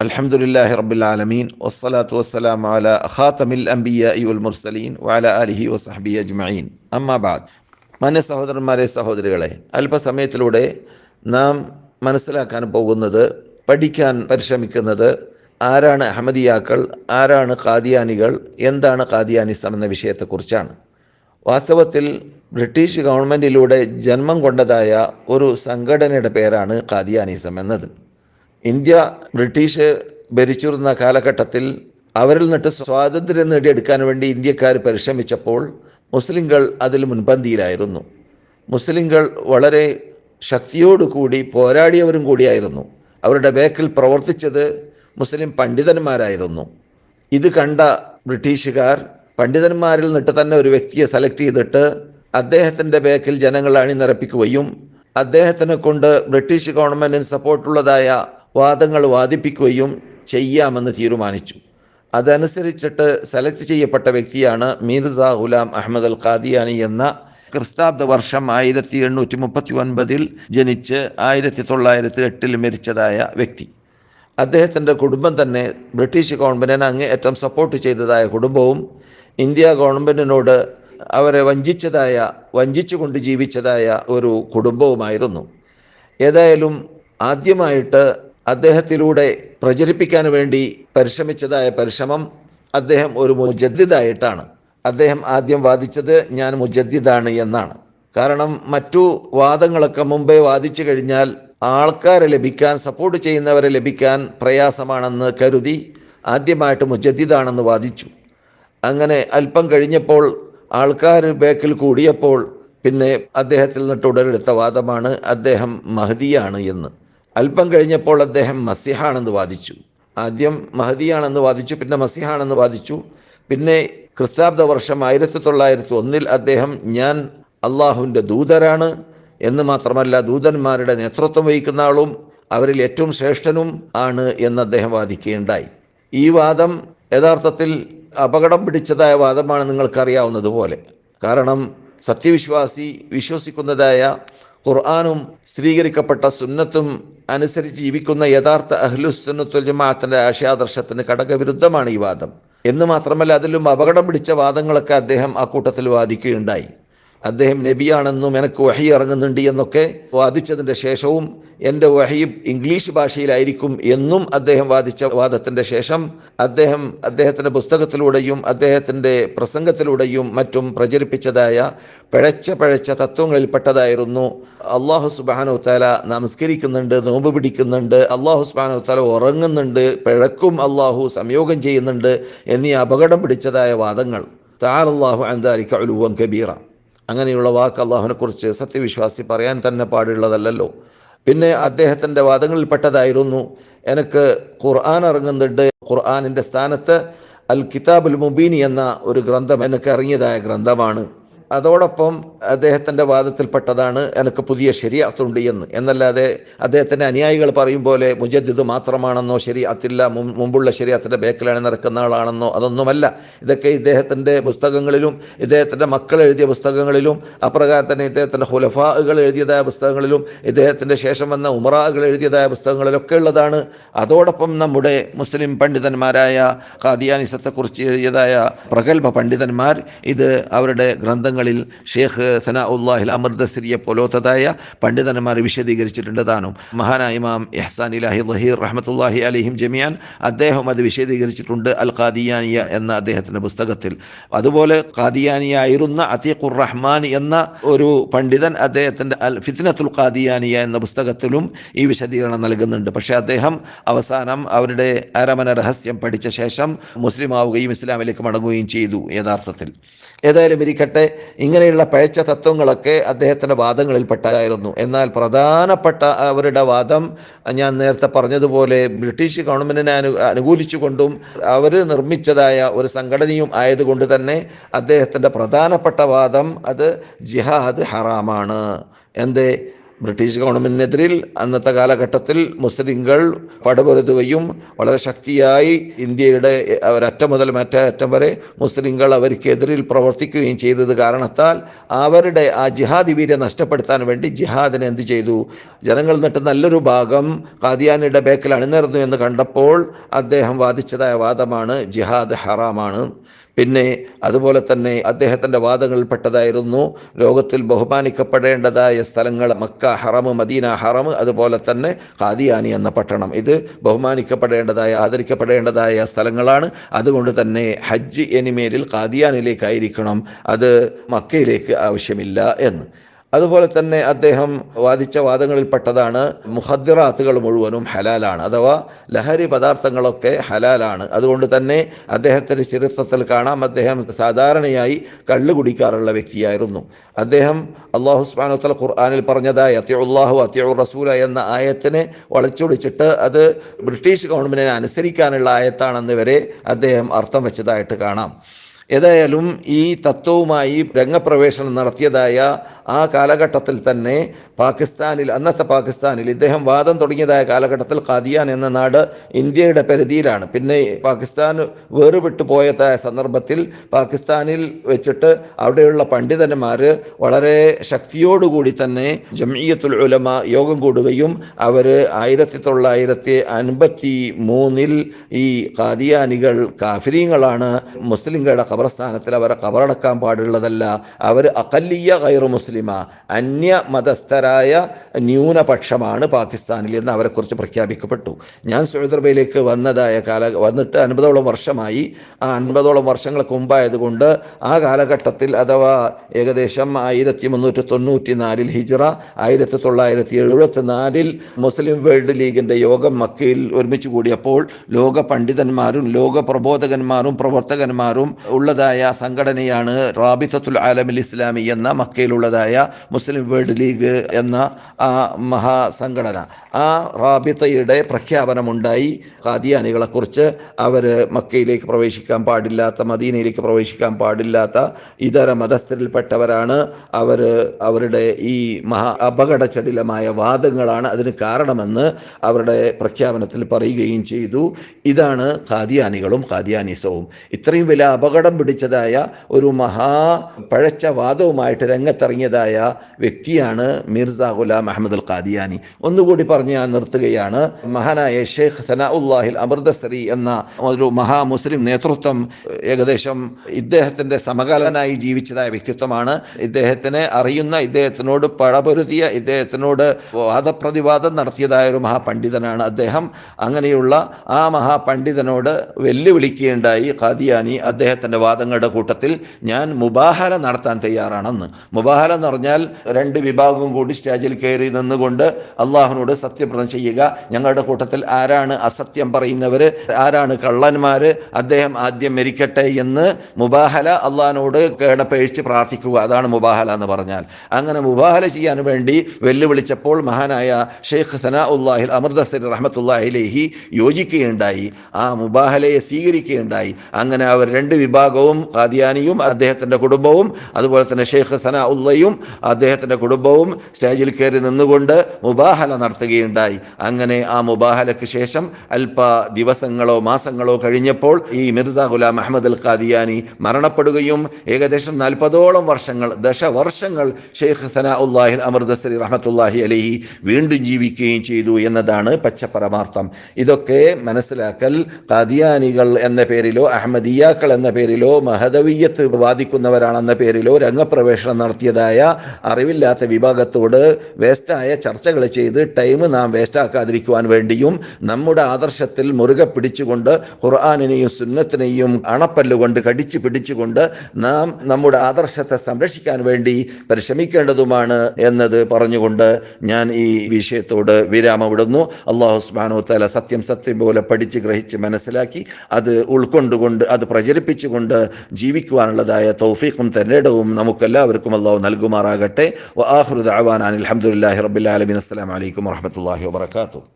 അലഹമുല്ലാഹി റബുലാലമീൻ വസ്സലാത്തു വസ്സലാം അല ഖാത്തമിൽ അംബിയ ഇവൽ മുർസലീൻ വഅല അലിഹി വസഹബി അജ്മീൻ അമ്മാബാദ് മന സഹോദരന്മാരെ സഹോദരികളെ അല്പസമയത്തിലൂടെ നാം മനസ്സിലാക്കാൻ പോകുന്നത് പഠിക്കാൻ പരിശ്രമിക്കുന്നത് ആരാണ് അഹമ്മദിയാക്കൾ ആരാണ് ഖാദിയാനികൾ എന്താണ് ഖാദിയാനിസം എന്ന വിഷയത്തെക്കുറിച്ചാണ്. വാസ്തവത്തിൽ ബ്രിട്ടീഷ് ഗവൺമെന്റിലൂടെ ജന്മം കൊണ്ടതായ ഒരു സംഘടനയുടെ പേരാണ് ഖാദിയാനിസം എന്നത്. ഇന്ത്യ ബ്രിട്ടീഷ് ഭരിച്ചിരുന്ന കാലഘട്ടത്തിൽ അവരിൽ നിന്നിട്ട് സ്വാതന്ത്ര്യം നേടിയെടുക്കാൻ വേണ്ടി ഇന്ത്യക്കാർ പരിശ്രമിച്ചപ്പോൾ മുസ്ലിങ്ങൾ അതിൽ മുൻപന്തിയിലായിരുന്നു. മുസ്ലിങ്ങൾ വളരെ ശക്തിയോടുകൂടി പോരാടിയവരും കൂടിയായിരുന്നു. അവരുടെ ബേക്കിൽ പ്രവർത്തിച്ചത് മുസ്ലിം പണ്ഡിതന്മാരായിരുന്നു. ഇത് കണ്ട ബ്രിട്ടീഷുകാർ പണ്ഡിതന്മാരിൽ നിന്നിട്ട് തന്നെ ഒരു വ്യക്തിയെ സെലക്ട് ചെയ്തിട്ട് അദ്ദേഹത്തിന്റെ ബേക്കിൽ ജനങ്ങൾ അണിനിറപ്പിക്കുകയും അദ്ദേഹത്തിനെ കൊണ്ട് ബ്രിട്ടീഷ് ഗവൺമെന്റിന് സപ്പോർട്ടുള്ളതായ വാദങ്ങൾ വാദിപ്പിക്കുകയും ചെയ്യാമെന്ന് തീരുമാനിച്ചു. അതനുസരിച്ചിട്ട് സെലക്ട് ചെയ്യപ്പെട്ട വ്യക്തിയാണ് മീർസ ഗുലാം അഹമ്മദ് അൽ ഖാദിയാനി എന്ന ക്രിസ്താബ്ദ വർഷം ആയിരത്തി എണ്ണൂറ്റി മുപ്പത്തി ഒൻപതിൽ ജനിച്ച് ആയിരത്തി തൊള്ളായിരത്തി എട്ടിൽ മരിച്ചതായ വ്യക്തി. അദ്ദേഹത്തിന്റെ കുടുംബം തന്നെ ബ്രിട്ടീഷ് ഗവൺമെന്റിനെ അങ്ങേയറ്റം സപ്പോർട്ട് ചെയ്തതായ കുടുംബവും ഇന്ത്യ ഗവൺമെന്റിനോട് അവരെ വഞ്ചിച്ചതായ വഞ്ചിച്ചുകൊണ്ട് ജീവിച്ചതായ ഒരു കുടുംബവുമായിരുന്നു. ഏതായാലും ആദ്യമായിട്ട് അദ്ദേഹത്തിലൂടെ പ്രചരിപ്പിക്കാൻ വേണ്ടി പരിശ്രമിച്ചതായ പരിശ്രമം അദ്ദേഹം ഒരു മുജദ്ദിദായിട്ടാണ്. അദ്ദേഹം ആദ്യം വാദിച്ചത് ഞാൻ മുജദ്ദിദാണ് എന്നാണ്. കാരണം മറ്റു വാദങ്ങളൊക്കെ മുമ്പേ വാദിച്ചു കഴിഞ്ഞാൽ ആൾക്കാരെ ലഭിക്കാൻ സപ്പോർട്ട് ചെയ്യുന്നവരെ ലഭിക്കാൻ പ്രയാസമാണെന്ന് കരുതി ആദ്യമായിട്ട് മുജദ്ദിദാണെന്ന് വാദിച്ചു. അങ്ങനെ അല്പം കഴിഞ്ഞപ്പോൾ ആൾക്കാർ ബേക്കിൽ കൂടിയപ്പോൾ പിന്നെ അദ്ദേഹത്തിൽ നിന്ന് ഉടലെടുത്ത വാദമാണ് അദ്ദേഹം മഹദിയാണ് എന്ന്. അല്പം കഴിഞ്ഞപ്പോൾ അദ്ദേഹം മസിഹാണെന്ന് വാദിച്ചു. ആദ്യം മഹദിയാണെന്ന് വാദിച്ചു പിന്നെ മസിഹാണെന്ന് വാദിച്ചു. പിന്നെ ക്രിസ്താബ്ദ വർഷം ആയിരത്തി തൊള്ളായിരത്തി ഒന്നിൽ അദ്ദേഹം ഞാൻ അള്ളാഹുവിന്റെ ദൂതരാണ് എന്ന് മാത്രമല്ല ദൂതന്മാരുടെ നേതൃത്വം വഹിക്കുന്ന ആളും അവരിൽ ഏറ്റവും ശ്രേഷ്ഠനും ആണ് എന്ന് അദ്ദേഹം വാദിക്കുകയുണ്ടായി. ഈ വാദം യഥാർത്ഥത്തിൽ അപകടം പിടിച്ചതായ വാദമാണ് നിങ്ങൾക്കറിയാവുന്നതുപോലെ. കാരണം സത്യവിശ്വാസി വിശ്വസിക്കുന്നതായ ഖുർആാനും സ്ഥിരീകരിക്കപ്പെട്ട സുന്നത്തും അനുസരിച്ച് ജീവിക്കുന്ന യഥാർത്ഥ അഹ്ലുസുന്നത്തുൽ ജമാഅത്തിന്റെ ആശയാദർശത്തിന് ഘടകവിരുദ്ധമാണ് ഈ വാദം. എന്ന് മാത്രമല്ല അതിലും അപകടം പിടിച്ച വാദങ്ങളൊക്കെ അദ്ദേഹം ആ കൂട്ടത്തിൽ വാദിക്കുകയുണ്ടായി. അദ്ദേഹം നബിയാണെന്നും എനിക്ക് വഹി ഇറങ്ങുന്നുണ്ട് എന്നൊക്കെ വാദിച്ചതിന്റെ ശേഷവും എന്റെ വഹി ഇംഗ്ലീഷ് ഭാഷയിലായിരിക്കും എന്നും അദ്ദേഹം വാദിച്ച വാദത്തിന്റെ ശേഷം അദ്ദേഹം അദ്ദേഹത്തിന്റെ പുസ്തകത്തിലൂടെയും അദ്ദേഹത്തിന്റെ പ്രസംഗത്തിലൂടെയും മറ്റും പ്രചരിപ്പിച്ചതായ പിഴച്ച പിഴച്ച തത്വങ്ങളിൽപ്പെട്ടതായിരുന്നു. അള്ളാഹു സുബാനോ താല നമസ്കരിക്കുന്നുണ്ട് നോമ്പ് പിടിക്കുന്നുണ്ട് അള്ളാഹു സുബാനോ താല ഉറങ്ങുന്നുണ്ട് പിഴക്കും അള്ളാഹു സംയോഗം ചെയ്യുന്നുണ്ട് എന്നീ അപകടം പിടിച്ചതായ വാദങ്ങൾ. താറല്ലാഹു അന്താരിക്ക ഉലുവം കബീറ. അങ്ങനെയുള്ള വാക്ക് അള്ളാഹുവിനെക്കുറിച്ച് സത്യവിശ്വാസി പറയാൻ തന്നെ പാടുള്ളതല്ലോ പിന്നെ അദ്ദേഹത്തിന്റെ വാദങ്ങളിൽപ്പെട്ടതായിരുന്നു എനിക്ക് ഖുർആൻ ഇറങ്ങുന്നുണ്ട് ഖുർആാനിന്റെ സ്ഥാനത്ത് അൽ കിതാബുൽ മുബീനി എന്ന ഒരു ഗ്രന്ഥം എനിക്ക് ഇറങ്ങിയതായ ഗ്രന്ഥമാണ്. അതോടൊപ്പം അദ്ദേഹത്തിന്റെ വാദത്തിൽപ്പെട്ടതാണ് എനിക്ക് പുതിയ ശരിയാത്തുണ്ട് എന്ന്. എന്നല്ലാതെ അദ്ദേഹത്തിന്റെ അനുയായികൾ പറയും പോലെ മുജദ്ദിദ് മാത്രമാണെന്നോ ശരിയാത്തില്ല മുമ്പുള്ള ശരിയാത്തിന്റെ ബേക്കിലാണ് നടക്കുന്ന ആളാണെന്നോ അതൊന്നുമല്ല. ഇതൊക്കെ ഇദ്ദേഹത്തിന്റെ പുസ്തകങ്ങളിലും ഇദ്ദേഹത്തിന്റെ മക്കൾ എഴുതിയ പുസ്തകങ്ങളിലും അപ്രകാരം തന്നെ ഇദ്ദേഹത്തിന്റെ ഹുലഫാകൾ എഴുതിയതായ പുസ്തകങ്ങളിലും ഇദ്ദേഹത്തിന്റെ ശേഷം വന്ന ഉമറാകൾ എഴുതിയതായ പുസ്തകങ്ങളിലൊക്കെ ഉള്ളതാണ്. അതോടൊപ്പം നമ്മുടെ മുസ്ലിം പണ്ഡിതന്മാരായ ഖാദിയാനിസത്തെക്കുറിച്ച് എഴുതിയതായ പ്രഗത്ഭ പണ്ഡിതന്മാർ ഇത് അവരുടെ ഗ്രന്ഥങ്ങൾ ഗ്രന്ഥങ്ങളിൽ ഷേഖ് സന ഉല്ലാഹിൽ അമൃതശ്രീയെ പോലോത്തതായ പണ്ഡിതന്മാർ വിശദീകരിച്ചിട്ടുണ്ട് താനും മഹാനായ ഇമാം എഹ്സാൻ ഇലാഹി ലഹീർ റഹ്മത്തുല്ലാഹി അലിഹിം ജമിയാൻ അദ്ദേഹം അത് വിശദീകരിച്ചിട്ടുണ്ട്. അൽ ഖാദിയാനിയ എന്ന അദ്ദേഹത്തിന്റെ പുസ്തകത്തിൽ. അതുപോലെ ഖാദിയാനിയ ആയിരുന്ന അതീഖുർ റഹ്മാൻ എന്ന ഒരു പണ്ഡിതൻ അദ്ദേഹത്തിന്റെ അൽ ഫിത്നത്തുൽ ഖാദിയാനിയ എന്ന പുസ്തകത്തിലും ഈ വിശദീകരണം നൽകുന്നുണ്ട്. പക്ഷേ അദ്ദേഹം അവസാനം അവരുടെ അരമന രഹസ്യം പഠിച്ച ശേഷം മുസ്ലിം ആവുകയും ഇസ്ലാമിലേക്ക് മടങ്ങുകയും ചെയ്തു യഥാർത്ഥത്തിൽ. ഏതായാലും ഇരിക്കട്ടെ ഇങ്ങനെയുള്ള പഴച്ച തത്വങ്ങളൊക്കെ അദ്ദേഹത്തിന്റെ വാദങ്ങളിൽപ്പെട്ടതായിരുന്നു. എന്നാൽ പ്രധാനപ്പെട്ട അവരുടെ വാദം ഞാൻ നേരത്തെ പറഞ്ഞതുപോലെ ബ്രിട്ടീഷ് ഗവൺമെന്റിനെ അനു അനുകൂലിച്ചുകൊണ്ടും അവർ നിർമ്മിച്ചതായ ഒരു സംഘടനയും ആയതുകൊണ്ട് തന്നെ അദ്ദേഹത്തിന്റെ പ്രധാനപ്പെട്ട വാദം അത് ജിഹാദ് ഹറാമാണ്. എന്തേ? ബ്രിട്ടീഷ് ഗവൺമെന്റിനെതിരിൽ അന്നത്തെ കാലഘട്ടത്തിൽ മുസ്ലിങ്ങൾ പടപൊരുതുകയും വളരെ ശക്തിയായി ഇന്ത്യയുടെ ഒരറ്റം മുതൽ മറ്റേ അറ്റം വരെ മുസ്ലിങ്ങൾ അവർക്കെതിരിൽ പ്രവർത്തിക്കുകയും ചെയ്തത് കാരണത്താൽ അവരുടെ ആ ജിഹാദി വീര്യം നഷ്ടപ്പെടുത്താൻ വേണ്ടി ജിഹാദിനെ എന്ത് ചെയ്തു? ജനങ്ങൾ നിന്നിട്ട് നല്ലൊരു ഭാഗം കാദിയാനിയുടെ ബേക്കിൽ അണിനിരന്നു എന്ന് കണ്ടപ്പോൾ അദ്ദേഹം വാദിച്ചതായ വാദമാണ് ജിഹാദ് ഹറാമാണ്. പിന്നെ അതുപോലെ തന്നെ അദ്ദേഹത്തിന്റെ വാദങ്ങളിൽപ്പെട്ടതായിരുന്നു ലോകത്തിൽ ബഹുമാനിക്കപ്പെടേണ്ടതായ സ്ഥലങ്ങൾ മക്ക ഹറമ് മദീന ഹറമ് അതുപോലെ തന്നെ ഖാദിയാനി എന്ന പട്ടണം. ഇത് ബഹുമാനിക്കപ്പെടേണ്ടതായ ആദരിക്കപ്പെടേണ്ടതായ സ്ഥലങ്ങളാണ്. അതുകൊണ്ട് തന്നെ ഹജ്ജ് എനിമേലിൽ ഖാദിയാനിലേക്കായിരിക്കണം. അത് മക്കയിലേക്ക് ആവശ്യമില്ല എന്ന്. അതുപോലെ തന്നെ അദ്ദേഹം വാദിച്ച വാദങ്ങളിൽപ്പെട്ടതാണ് മുഹദ്ദിറാത്തുകൾ മുഴുവനും ഹലാലാണ് അഥവാ ലഹരി പദാർത്ഥങ്ങളൊക്കെ ഹലാലാണ്. അതുകൊണ്ട് തന്നെ അദ്ദേഹത്തിന്റെ ചരിത്രത്തിൽ കാണാം അദ്ദേഹം സാധാരണയായി കള്ളു കുടിക്കാറുള്ള വ്യക്തിയായിരുന്നു. അദ്ദേഹം അള്ളാഹു സ്മാനുത്തല ഖുർആാനിൽ പറഞ്ഞതായി അത്യുള്ളാഹു അത്യു റസൂല എന്ന ആയത്തിനെ വളച്ചൊടിച്ചിട്ട് അത് ബ്രിട്ടീഷ് ഗവൺമെന്റിനെ അനുസരിക്കാനുള്ള ആയത്താണെന്ന് വരെ അദ്ദേഹം അർത്ഥം വെച്ചതായിട്ട് കാണാം. ഏതായാലും ഈ തത്വവുമായി രംഗപ്രവേശനം നടത്തിയതായ ആ കാലഘട്ടത്തിൽ തന്നെ പാകിസ്ഥാനിൽ അന്നത്തെ പാകിസ്ഥാനിൽ ഇദ്ദേഹം വാദം തുടങ്ങിയതായ കാലഘട്ടത്തിൽ ഖാദിയാൻ എന്ന നാട് ഇന്ത്യയുടെ പരിധിയിലാണ്. പിന്നെ പാകിസ്ഥാൻ വേറുവിട്ടു പോയതായ സന്ദർഭത്തിൽ പാകിസ്ഥാനിൽ വെച്ചിട്ട് അവിടെയുള്ള പണ്ഡിതന്മാർ വളരെ ശക്തിയോടുകൂടി തന്നെ ജമീയത്തുൽ ഉലമ യോഗം കൂടുകയും അവർ ആയിരത്തി തൊള്ളായിരത്തി അൻപത്തി മൂന്നിൽ ഈ ഖാദിയാനികൾ കാഫിരീങ്ങളാണ് മുസ്ലിങ്ങളുടെ ഖബർസ്ഥാനത്തിൽ അവരെ ഖബറടക്കാൻ പാടുള്ളതല്ല. അവർ അകല്ലിയ ഗൈറു മുസ്ലിമ അന്യ മതസ്ഥരായ ന്യൂനപക്ഷമാണ് പാകിസ്ഥാനിൽ എന്ന് അവരെക്കുറിച്ച് പ്രഖ്യാപിക്കപ്പെട്ടു. ഞാൻ സൗദർബയിലേക്ക് വന്നതായ കാല വന്നിട്ട് അൻപതോളം വർഷമായി. ആ അൻപതോളം വർഷങ്ങൾക്ക് മുമ്പായതുകൊണ്ട് ആ കാലഘട്ടത്തിൽ അഥവാ ഏകദേശം ആയിരത്തി മുന്നൂറ്റി തൊണ്ണൂറ്റി നാലിൽ ഹിജറ ആയിരത്തി തൊള്ളായിരത്തി എഴുപത്തി നാലിൽ മുസ്ലിം വേൾഡ് ലീഗിന്റെ യോഗം മക്കയിൽ ഒരുമിച്ച് കൂടിയപ്പോൾ ലോക പണ്ഡിതന്മാരും ലോക പ്രബോധകന്മാരും പ്രവർത്തകന്മാരും ഉള്ളതായ സംഘടനയാണ് റാബിത്തത്തുൽ ആലമിൽ ഇസ്ലാമി എന്ന മക്കയിലുള്ളതായ മുസ്ലിം വേൾഡ് ലീഗ് എന്ന ആ മഹാസംഘടന. ആ റാബിത്തയുടെ പ്രഖ്യാപനമുണ്ടായി. ഖാദിയാനികളെക്കുറിച്ച് അവർ മക്കയിലേക്ക് പ്രവേശിക്കാൻ പാടില്ലാത്ത മദീനയിലേക്ക് പ്രവേശിക്കാൻ പാടില്ലാത്ത ഇതര മതസ്ഥരിൽപ്പെട്ടവരാണ്. അവർ അവരുടെ ഈ മഹാ അപകടചടിലമായ വാദങ്ങളാണ് അതിന് കാരണമെന്ന് അവരുടെ പ്രഖ്യാപനത്തിൽ പറയുകയും ചെയ്തു. ഇതാണ് ഖാദിയാനികളും ഖാദിയാനിസവും. ഇത്രയും വലിയ അപകടം പിടിച്ചതായ ഒരു മഹാ പഴച്ച വാദവുമായിട്ട് രംഗത്തിറങ്ങിയതായ വ്യക്തിയാണ് മിർസ ഗുലാം അഹമ്മദ് അൽ ഖാദിയാനി ഒന്നുകൂടി പറഞ്ഞ് ഞാൻ നിർത്തുകയാണ്. മഹാനായ ഷെയ്ഖ് സനാഉല്ലാഹിൽ അമൃതസരി എന്ന ഒരു മഹാ മുസ്ലിം നേതൃത്വം ഏകദേശം ഇദ്ദേഹത്തിന്റെ സമകാലനായി ജീവിച്ചതായ വ്യക്തിത്വമാണ്. ഇദ്ദേഹത്തിനെ അറിയുന്ന ഇദ്ദേഹത്തിനോട് പഴപൊരുതിയ ഇദ്ദേഹത്തിനോട് വാദപ്രതിവാദം നടത്തിയതായ ഒരു മഹാപണ്ഡിതനാണ് അദ്ദേഹം. അങ്ങനെയുള്ള ആ മഹാപണ്ഡിതനോട് വെല്ലുവിളിക്കുകയുണ്ടായി ഖാദിയാനി അദ്ദേഹത്തിന്റെ വാദങ്ങളുടെ കൂട്ടത്തിൽ. ഞാൻ മുബാഹല നടത്താൻ തയ്യാറാണെന്ന്. മുബാഹല എന്ന് പറഞ്ഞാൽ രണ്ട് വിഭാഗവും കൂടി സ്റ്റേജിൽ കയറി നിന്നുകൊണ്ട് അള്ളാഹുനോട് സത്യപ്രതം ചെയ്യുക. ഞങ്ങളുടെ കൂട്ടത്തിൽ ആരാണ് അസത്യം പറയുന്നവർ ആരാണ് കള്ളന്മാർ അദ്ദേഹം ആദ്യം മരിക്കട്ടെ എന്ന് മുബാഹല അള്ളഹാനോട് കേടപ്പഴിച്ച് പ്രാർത്ഥിക്കുക. അതാണ് മുബാഹല എന്ന് പറഞ്ഞാൽ. അങ്ങനെ മുബാഹല ചെയ്യാൻ വേണ്ടി വെല്ലുവിളിച്ചപ്പോൾ മഹാനായ ഷെയ്ഖ് സനാ ഉല്ലാഹിൽ അമൃതസരി റഹമത്തുല്ലാഹിലേഹി യോജിക്കുകയുണ്ടായി. ആ മുബാഹലയെ സ്വീകരിക്കുകയുണ്ടായി. അങ്ങനെ അവർ രണ്ട് വിഭാഗവും ഖാദിയാനിയും അദ്ദേഹത്തിന്റെ കുടുംബവും അതുപോലെ തന്നെ ഷെയ്ഖ് സനാ ഉള്ളയും അദ്ദേഹത്തിന്റെ കുടുംബവും സ്റ്റേജിൽ കയറി നിന്നുകൊണ്ട് മുബാഹല നടത്തുകയുണ്ടായി. അങ്ങനെ ആ മുബാഹലയ്ക്ക് ശേഷം അല്പ ദിവസങ്ങളോ മാസങ്ങളോ കഴിഞ്ഞപ്പോൾ ഈ മിർസ ഗുലാം അഹമ്മദ് അൽ ഖാദിയാനി മരണപ്പെടുകയും ഏകദേശം നാൽപ്പതോളം വർഷങ്ങൾ ദശവർഷങ്ങൾ ഷെയ്ഖ് സനാ ഉല്ലാഹിൽ അമൃതസരി റഹമത്തുല്ലാഹി അലഹി വീണ്ടും ജീവിക്കുകയും ചെയ്തു എന്നതാണ് പച്ചപരമാർത്ഥം. ഇതൊക്കെ മനസ്സിലാക്കൽ ഖാദിയാനികൾ എന്ന പേരിലോ അഹമ്മദിയാക്കൾ എന്ന പേരിലോ മഹദവിയത്ത് വാദിക്കുന്നവരാണെന്ന പേരിലോ രംഗപ്രവേശനം നടത്തിയതായ അറിവില്ലാത്ത വിഭാഗത്തോട് വേസ്റ്റായ ചർച്ചകൾ ചെയ്ത് ടൈം നാം വേസ്റ്റാക്കാതിരിക്കുവാൻ വേണ്ടിയും നമ്മുടെ ആദർശത്തിൽ മുറുകെ പിടിച്ചുകൊണ്ട് ഖുർആാനിനെയും സുന്നത്തിനെയും അണപ്പല്ലുകൊണ്ട് കടിച്ച് പിടിച്ചുകൊണ്ട് നാം നമ്മുടെ ആദർശത്തെ സംരക്ഷിക്കാൻ വേണ്ടി പരിശ്രമിക്കേണ്ടതുമാണ് എന്നത് പറഞ്ഞുകൊണ്ട് ഞാൻ ഈ വിഷയത്തോട് വിരാമമിടുന്നു അള്ളാഹു സ്മാനോ തല സത്യം സത്യം പോലെ പഠിച്ച് ഗ്രഹിച്ച് മനസ്സിലാക്കി അത് ഉൾക്കൊണ്ടുകൊണ്ട് അത് പ്രചരിപ്പിച്ചുകൊണ്ട് ജീവിക്കുവാനുള്ളതായ തൗഫീഖും തെരഞ്ഞെടുവും നമുക്കെല്ലാവർക്കും അള്ളാഹു നൽകുമാറാകട്ടെ. വആഖിറു ദഅവാന അനിൽ ഹംദുലില്ലാഹി റബ്ബിൽ ആലമീൻ അസ്സലാമു അലൈക്കും വറഹ്മത്തുള്ളാഹി വബറകാതുഹു.